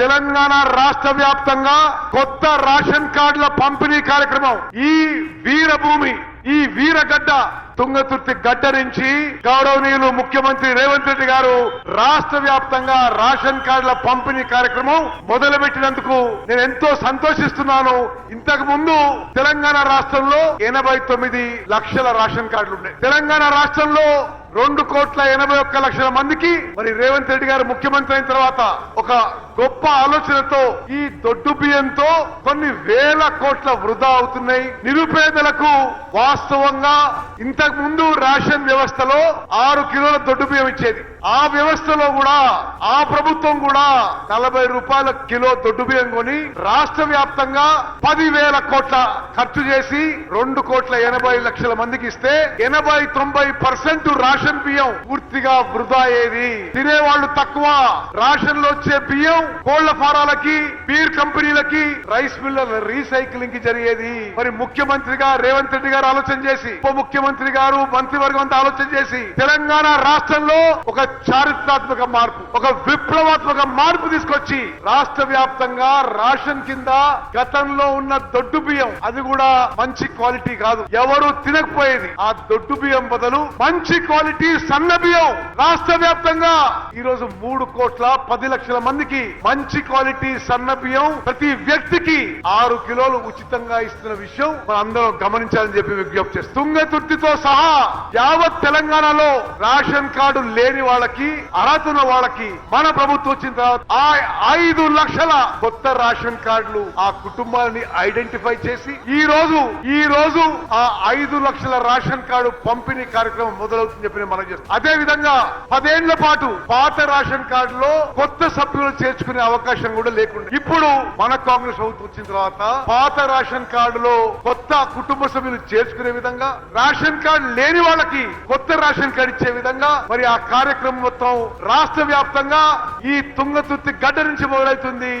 తెలంగాణ రాష్ట్ర వ్యాప్తంగా కొత్త రేషన్ కార్డుల పంపిణీ కార్యక్రమం. ఈ వీరభూమి ఈ వీరగడ్డ తుంగతుర్తి గడ్డరించి గౌరవనీయులు ముఖ్యమంత్రి రేవంత్ రెడ్డి గారు రాష్ట్ర వ్యాప్తంగా రేషన్ కార్డుల పంపిణీ కార్యక్రమం మొదలుపెట్టినందుకు నేను ఎంతో సంతోషిస్తున్నాను. ఇంతకు ముందు తెలంగాణ రాష్ట్రంలో ఎనభై తొమ్మిది లక్షల రేషన్ కార్డులు ఉన్నాయి తెలంగాణ రాష్ట్రంలో రెండు కోట్ల ఎనభై ఒక్క లక్షల మందికి మరి రేవంత్ రెడ్డి గారు ముఖ్యమంత్రి అయిన తర్వాత ఒక గొప్ప ఆలోచనతో ఈ దొడ్డు బియ్యంతో కొన్ని వేల కోట్ల వృధా అవుతున్నాయి. నిరుపేదలకు వాస్తవంగా ఇంత ఇంతకు ముందు రేషన్ వ్యవస్థలో ఆరు కిలోల దొడ్డు బియ్యం ఇచ్చేది. ఆ వ్యవస్థలో కూడా ఆ ప్రభుత్వం కూడా నలభై రూపాయల కిలో దొడ్డు బియ్యం కొని రాష్ట్ర వ్యాప్తంగా పదివేల కోట్ల ఖర్చు చేసి రెండు కోట్ల ఎనభై లక్షల మందికి ఇస్తే ఎనభై తొంభై పర్సెంట్ రాషన్ బియ్యం పూర్తిగా వృధా అయ్యేది. తినేవాళ్ళు తక్కువ. రాషన్లో వచ్చే బియ్యం కోళ్ళ ఫారాలకి బీర్ కంపెనీలకి రైస్ మిల్లర్ రీసైక్లింగ్కి జరిగేది. మరి ముఖ్యమంత్రిగా రేవంత్ రెడ్డి గారు ఆలోచన చేసి ఉప ముఖ్యమంత్రి గారు మంత్రివర్గం అంతా ఆలోచన చేసి తెలంగాణ రాష్ట్రంలో ఒక చారిత్రాత్మక మార్పు ఒక విప్లవాత్మక మార్పు తీసుకొచ్చి రాష్ట్ర వ్యాప్తంగా రేషన్ కింద గతంలో ఉన్న దొడ్డు బియ్యం అది కూడా మంచి క్వాలిటీ కాదు. ఎవరు తినకపోయేది ఆ దొడ్డు బియ్యం బదులు మంచి క్వాలిటీ సన్న బియ్యం. రాష్ట్ర వ్యాప్తంగా ఈ రోజు మూడు కోట్ల పది లక్షల మందికి మంచి క్వాలిటీ సన్న బియ్యం ప్రతి వ్యక్తికి ఆరు కిలోలు ఉచితంగా ఇస్తున్న విషయం మనం అందరం గమనించాలని చెప్పి విజ్ఞప్తి చేస్తాం తుంగతుర్తితో సహా యావత్ తెలంగాణలో రేషన్ కార్డు లేని వాళ్ళకి అర్హత ఉన్న వాళ్ళకి మన ప్రభుత్వం వచ్చిన తర్వాత ఆ ఐదు లక్షల కొత్త రేషన్ కార్డులు ఆ కుటుంబాలని ఐడెంటిఫై చేసి ఈ రోజు ఈ రోజు ఆ ఐదు లక్షల రేషన్ కార్డు పంపిణీ కార్యక్రమం మొదలవుతుంది చెప్పి మనం చేస్తాం. అదే విధంగా పదేళ్ళ పాటు పాత రేషన్ కార్డులో కొత్త సభ్యులు చేర్చుకునే అవకాశం కూడా లేకుండా ఇప్పుడు మన కాంగ్రెస్ ప్రభుత్వం వచ్చిన తర్వాత పాత రేషన్ కార్డులో కొత్త కుటుంబ సభ్యులు చేర్చుకునే విధంగా రేషన్ కార్డు లేని వాళ్ళకి కొత్త రేషన్ కార్డు ఇచ్చే విధంగా మరి ఆ కార్యక్రమం కార్యక్రమం మొత్తం రాష్ట్ర వ్యాప్తంగా ఈ తుంగతుర్తి గడ్డ నుంచి మొదలవుతుంది.